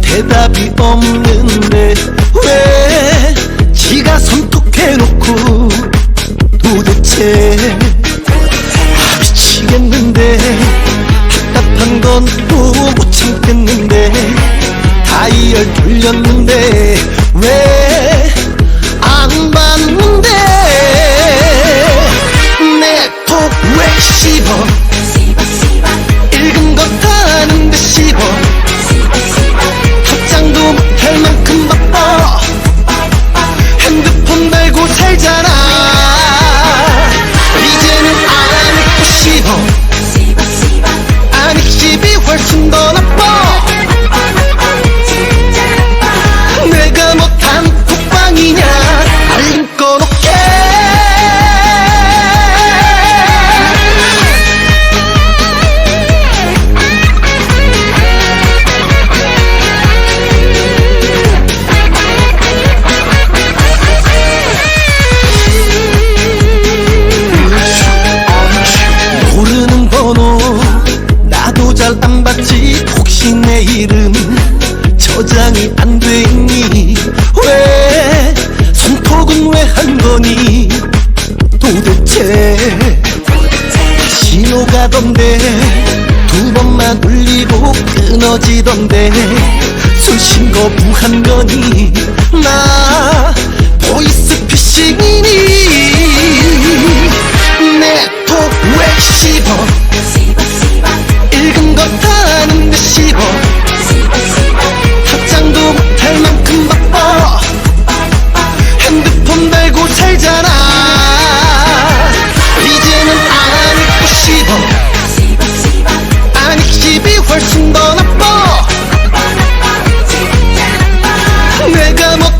대답이 없는데 왜 지가 손톱해놓고 도대체 아, 미치겠는데 답답한 건또못 참겠는데 다이얼 돌렸는데 왜 내 이름 저장이 안 돼 있니? 왜 손톱은 왜 한 거니? 도대체 신호 가던데 두 번만 울리고 끊어지던데 쑤신 거 부한 거니 나 보이스 目がも